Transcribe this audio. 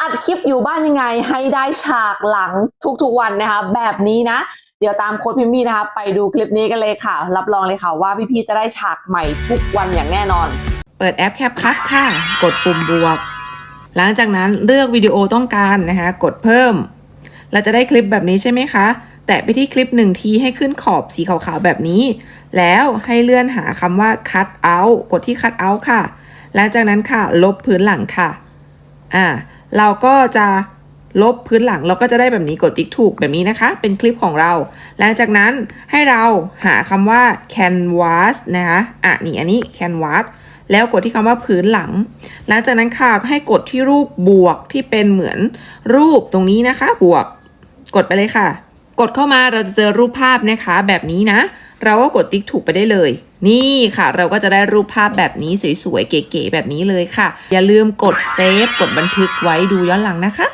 อัดคลิปอยู่บ้านยังไง ให้ได้ฉากหลังทุกๆวันนะคะ แบบนี้นะ เดี๋ยวตามโค้ดพิมมี่นะคะ ไปดูคลิปนี้กันเลยค่ะ รับรองเลยค่ะว่าพี่ๆจะได้ฉากใหม่ทุกวันอย่างแน่นอน เปิดแอปแคปคัทค่ะ กดปุ่มบวก หลังจากนั้นเลือกวิดีโอต้องการนะคะ กดเพิ่ม เราจะได้คลิปแบบนี้ใช่ไหมคะ แตะไปที่คลิปหนึ่งทีให้ขึ้นขอบสีขาวๆแบบนี้ แล้วให้เลื่อนหาคำว่า cut out กดที่ cut out ค่ะ หลังจากนั้นค่ะ ลบพื้นหลังค่ะ อ่า เราก็จะลบพื้นหลังเราก็จะได้แบบนี้กดติ๊กถูกแบบนี้นะคะ เป็นคลิปของเรา หลังจากนั้นให้เราหาคำว่า canvas นะคะอะนี่อันนี้ canvas แล้วกดที่คำว่าพื้นหลัง หลังจากนั้นค่ะก็ให้กดที่รูปบวกที่เป็นเหมือนรูปตรงนี้นะคะ บวก กดไปเลยค่ะ กดเข้ามาเราจะเจอรูปภาพนะคะ แบบนี้นะ เราก็กดติ๊กถูกไปได้เลย นี่ค่ะ เราก็จะได้รูปภาพแบบนี้สวยๆ เก๋ๆแบบนี้เลยค่ะ อย่าลืมกดเซฟกดบันทึกไว้ดูย้อนหลังนะคะ